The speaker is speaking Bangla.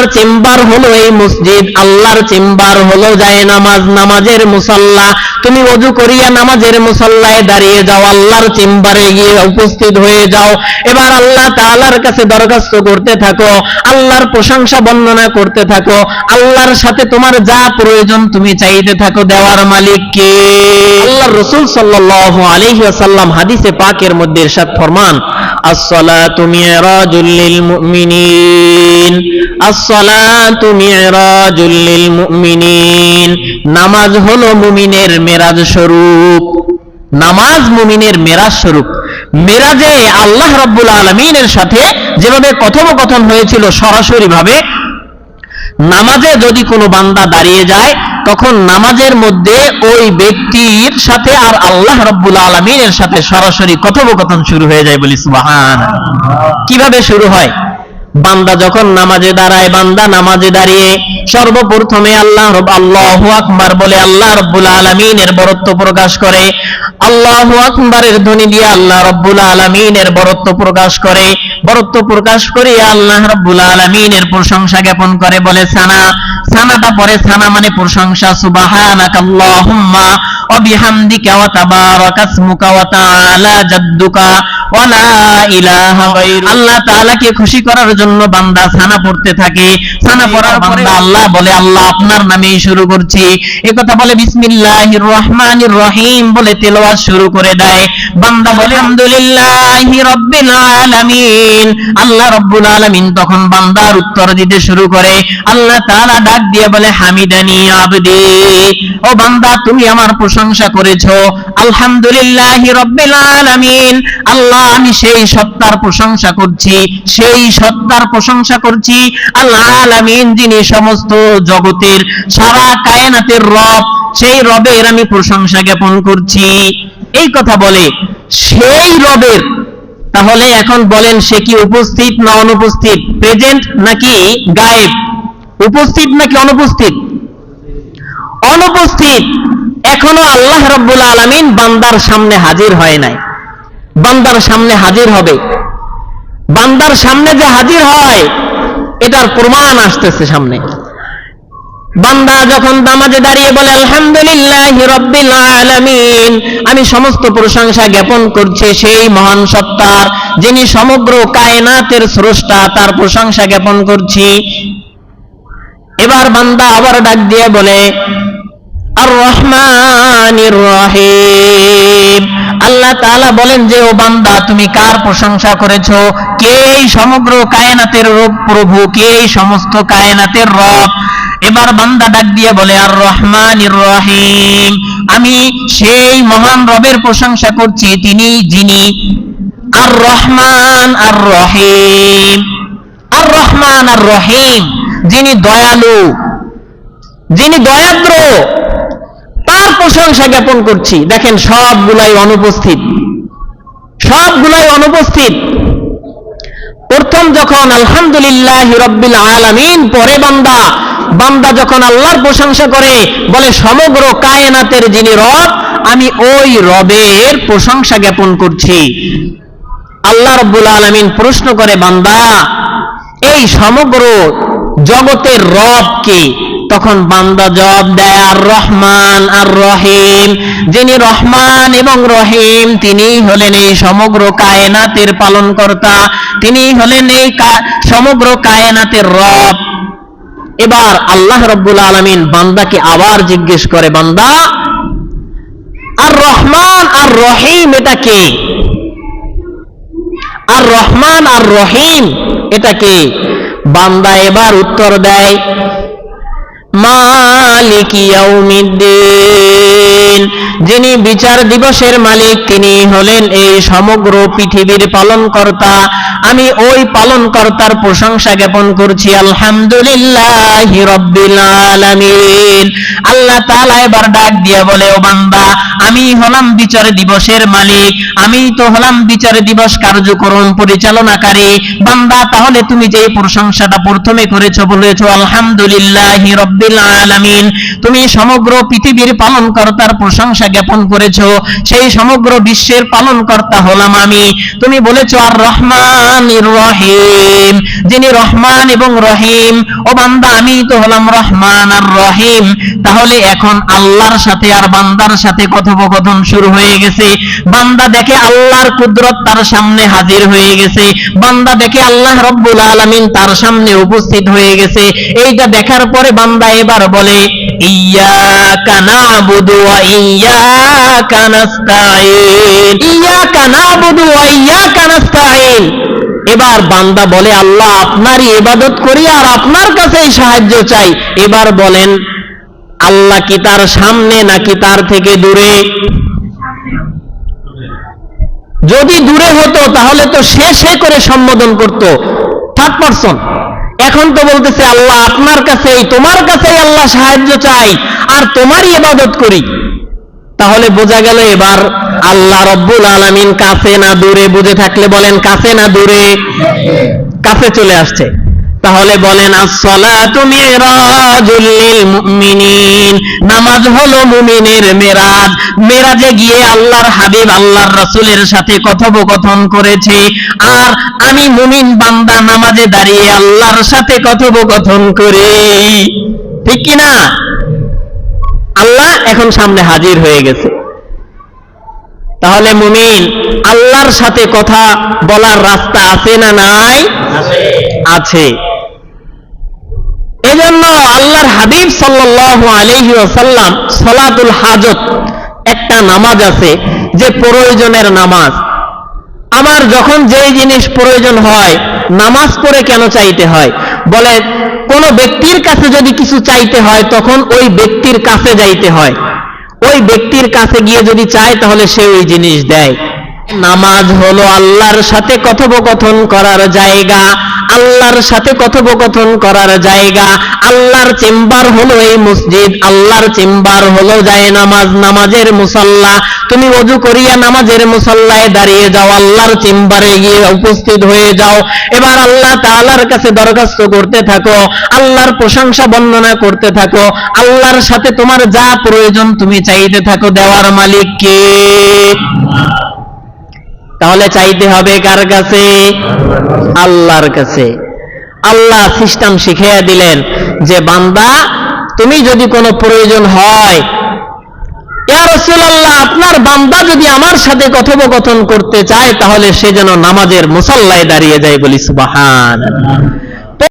আল্লাহর চেম্বার হলো এই মসজিদ, আল্লাহর চেম্বার হলো যায় নামাজ, নামাজের মুসল্লা। তুমি ওযু করিয়া নামাজের মুসল্লায় দাঁড়িয়ে যাও, আল্লাহর চেম্বারে গিয়ে উপস্থিত হয়ে যাও। এবার আল্লাহ তাআলার কাছে দরখাস্ত করতে থাকো, আল্লাহর প্রশংসা বর্ণনা করতে থাকো, আল্লাহর সাথে তোমার যা প্রয়োজন তুমি চাইতে থাকো, দেওয়ার মালিক কে? আল্লাহর রাসূল সাল্লাল্লাহু আলাইহি ওয়াসাল্লাম হাদিসে পাকের মধ্যে ইরশাদ ফরমান আসসালাতু معراج للمؤمنين. الصلاة معراج للمؤمنين. নামাজ হলো মুমিনের মেরাজ স্বরূপ। নামাজ মুমিনের মেরাজ স্বরূপ। মেরাজে আল্লাহ রাব্বুল আলামিনের সাথে যেভাবে কথোপকথন হয়েছিল সরাসরি ভাবে নামাজে যদি কোনো বান্দা দাঁড়িয়ে যায়, তখন নামাজের মধ্যে ওই ব্যক্তির সাথে আর আল্লাহ রব্বুল আলমিনের সাথে সরাসরি কথোপকথন শুরু হয়ে যায় বলি সুবাহান কীভাবে শুরু হয়? বান্দা যখন নামাজে দাঁড়ায়, বান্দা নামাজে দাঁড়িয়ে সর্বপ্রথমে আল্লাহ আল্লাহু আকবার বলে আল্লাহ রব্বুল আলমিনের বরত্ব প্রকাশ করে। আল্লাহ আকবারের ধ্বনি দিয়ে আল্লাহ রব্বুল আলমিনের বরত্ব প্রকাশ করে। বরত্ব প্রকাশ করে আল্লাহ রব্বুল আলমিনের প্রশংসা জ্ঞাপন করে বলে, সানা, সানাটা পরে সানা মানে প্রশংসা সুবাহ ওয়া বিহামদিকা ওয়া তাবারাকা ইসমুকা ওয়া তাআলা জাদ্দুকা ওয়া ইলাহা গায়রু। আল্লাহ তাআলাকে খুশি করার জন্য বান্দা সানা পড়তে থাকে। সানা পড়ার বান্দা আল্লাহ বলে আল্লাহ আপনার নামেই শুরু করছি। এই কথা বলে বিসমিল্লাহির রহমানির রহিম বলে তেলাওয়াত শুরু করে দেয়। বান্দা বলে আলহামদুলিল্লাহি রাব্বিল আলামিন। আল্লাহ রাব্বুল আলামিন তখন বান্দার উত্তর দিতে শুরু করে। আল্লাহ তাআলা ডাক দিয়ে বলে হামিদানি আবদি। ও বান্দা তুমি আমার প্রশংসা করেছ। আলহামদুলিল্লাহি রাব্বিল আলামিন। আল্লাহ আমি সেই সত্তার প্রশংসা করছি, সেই সত্তার প্রশংসা করছি। আল্লাহ আলামিন যিনি সমস্ত জগতের, সারা কায়নাতের রব, সেই রবের আমি প্রশংসা জ্ঞাপন করছি। এই কথা বলে, সেই রবের, তাহলে এখন বলেন সে কি উপস্থিত না অনুপস্থিত? প্রেজেন্ট নাকি গায়েব? উপস্থিত নাকি অনুপস্থিত? অনুপস্থিত। এখনও আল্লাহ রব্বুল আলামিন বান্দার সামনে হাজির হয় নাই। বান্দার সামনে হাজির হবে। বান্দার সামনে যে হাজির হয়, এটার প্রমাণ আসতেছে সামনে। বান্দা যখন নামাজে দাঁড়িয়ে বলে, আলহামদুলিল্লাহ আলামিন, আমি সমস্ত প্রশংসা জ্ঞাপন করছি সেই মহান সত্তার, যিনি সমগ্র কায়নাতের স্রষ্টা, তার প্রশংসা জ্ঞাপন করছি। এবার বান্দা আবার ডাক দিয়ে বলে আল্লাহ তাআলা বলেন যে, ও বান্দা, তুমি কার প্রশংসা করেছ? কে সমগ্র কায়নাতের প্রভু? কে সমস্ত কায়নাতের রব? এবার বান্দা ডাক দিয়ে বলে আর রহিম আমি সেই মহান রবের প্রশংসা করছি, তিনি যিনি। আর রহমান আর রহিম আর রহমান আর রহিম যিনি দয়ালু, যিনি দয়াদ্র তার প্রশংসা জ্ঞাপন করছি। দেখেন সবগুলাই অনুপস্থিত। সবগুলাই অনুপস্থিত। প্রথম যখন আলহামদুলিল্লাহ রব্বিল আলামিন, পরে বান্দা। বান্দা যখন আল্লাহর প্রশংসা করে, বলে, সমগ্র কায়নাতের যিনি রব, আমি ওই রবের প্রশংসা জ্ঞাপন করছি। আল্লাহ রব্বুল আলামিন প্রশ্ন করে, বান্দা, এই সমগ্র জগতের রব কে? তখন বান্দা জবাব দেয় আর রহমান আর রহিম যিনি রহমান এবং রহিম তিনি হলেন এই সমগ্র কায়নাতের পালনকর্তা। তিনি হলেন এই সমগ্র কায়নাতের রব। এবার আল্লাহ রব্বুল আলমিন বান্দাকে আবার জিজ্ঞেস করে, বান্দা আর রহমান আর রহিম এটা কে? আর রহমান আর রহিম এটা কে? বান্দা এবার উত্তর দেয়, মালিক ইয়াউমিদ্দিন। যিনি বিচার দিবসের মালিক, তিনি হলেন এই সমগ্র পৃথিবীর পালনকর্তা। আমি ওই পালনকর্তার প্রশংসা জ্ঞাপন করছি, আলহামদুলিল্লাহ আল্লাহ তাআলা এবার ডাক দিয়ে বলে, ও বান্দা, আমি হলাম বিচার দিবসের মালিক, আমি তো হলাম বিচার দিবস কার্যক্রম পরিচালনাকারী। বান্দা, তাহলে তুমি যে প্রশংসাটা প্রথমে করেছ বলেছ, আলহামদুলিল্লাহ রব্বিল আলামিন। তুমি সমগ্র পৃথিবীর পালনকর্তার প্রশংসা জ্ঞাপন করেছ, সেই সমগ্র বিশ্বের পালনকর্তা হলাম আমি। তুমি বলেছ আর রহমান রহমানির রহিম। যিনি রহমান এবং রহিম। ও বান্দা, আমি তো হলাম রহমান আর রহিম। তাহলে এখন আল্লাহর সাথে আর বান্দার সাথে কথোপকথন শুরু হয়ে গেছে। বান্দা দেখে আল্লাহর কুদরত তার সামনে হাজির হয়ে গেছে। বান্দা দেখে আল্লাহ রব্বুল আলামিন তার সামনে উপস্থিত হয়ে গেছে। এইটা দেখার পরে বান্দা এবার বলে, ইয়াকা নাবুদু ওয়া ইয়াকা নাস্তাইন ইয়াকা নাবুদু ওয়া ইয়াকা নাস্তাইন এবার বান্দা বলে, আল্লাহ, আপনারই ইবাদত করি আর আপনার কাছেই সাহায্য চাই। এবার বলেন, আল্লাহ কি তার সামনে নাকি তার থেকে দূরে? যদি দূরে হতো, তাহলে তো সে সে করে সম্বোধন করত। থার্ড পারসন, এখন তো বলতেছে, আল্লাহ, আপনার কাছেই, তোমার কাছেই আল্লাহ সাহায্য চাই আর তোমারই ইবাদত করি। তাহলে বোঝা গেল এবার আল্লাহ রব্বুল আলামিন কাছে না দূরে বুঝে থাকলে বলেন কাছে না দূরে? কাছে চলে আসছে। তাহলে বলেন নামাজ হলো মুমিনের মেরাজ। মেরাজে গিয়ে আল্লাহর হাবিব, আল্লাহর রাসূলের সাথে কথোপকথন করেছে। আর আমি মুমিন বান্দা নামাজে দাঁড়িয়ে আল্লাহর সাথে কথোপকথন করি। ঠিক কিনা? আল্লাহ এখন সামনে হাজির হয়ে গেছে। তাহলে মুমিন আল্লাহর সাথে কথা বলার রাস্তা আছে না নাই? আছে। এজন্য আল্লাহর হাবিব সাল্লাল্লাহু আলাইহি ওয়াসাল্লাম সালাতুল হাজত একটা নামাজ আছে, যে প্রয়োজনের নামাজ। আমার যখন যেই জিনিস প্রয়োজন হয়, নামাজ পড়ে কেন চাইতে হয়? বলে, কোন ব্যক্তির কাছে যদি কিছু চাইতে হয়, তখন ওই ব্যক্তির কাছে যাইতে হয়। ওই ব্যক্তির কাছে গিয়ে যদি চায় তাহলে সে ওই জিনিস দেয়। নামাজ হলো আল্লাহর সাথে কথোপকথন করার জায়গা, আল্লাহর সাথে কথোপকথন করার জায়গা। আল্লাহর চেম্বার হলো এই মসজিদ, আল্লাহর চেম্বার হলো যায় নামাজ, নামাজের মুসল্লা। তুমি অজু করিয়া নামাজের মুসল্লায় দাঁড়িয়ে যাও, আল্লাহর চেম্বারে গিয়ে উপস্থিত হয়ে যাও। এবার আল্লাহ তাআলার কাছে দরখাস্ত করতে থাকো, আল্লাহর প্রশংসা বর্ণনা করতে থাকো, আল্লাহর সাথে তোমার যা প্রয়োজন তুমি চাইতে থাকো, দেওয়ার মালিক কে? তাহলে চাইতে হবে কার কাছে? আল্লাহর কাছে। আল্লাহ সিস্টেম শিখাইয়া দিলেন যে, বান্দা, তুমি যদি কোনো প্রয়োজন হয় রাসূলুল্লাহ, আপনার বান্দা যদি আমার সাথে কথোপকথন করতে চায়, তাহলে সে যেন নামাজের মুসল্লায় দাঁড়িয়ে যায় বলি সুবহান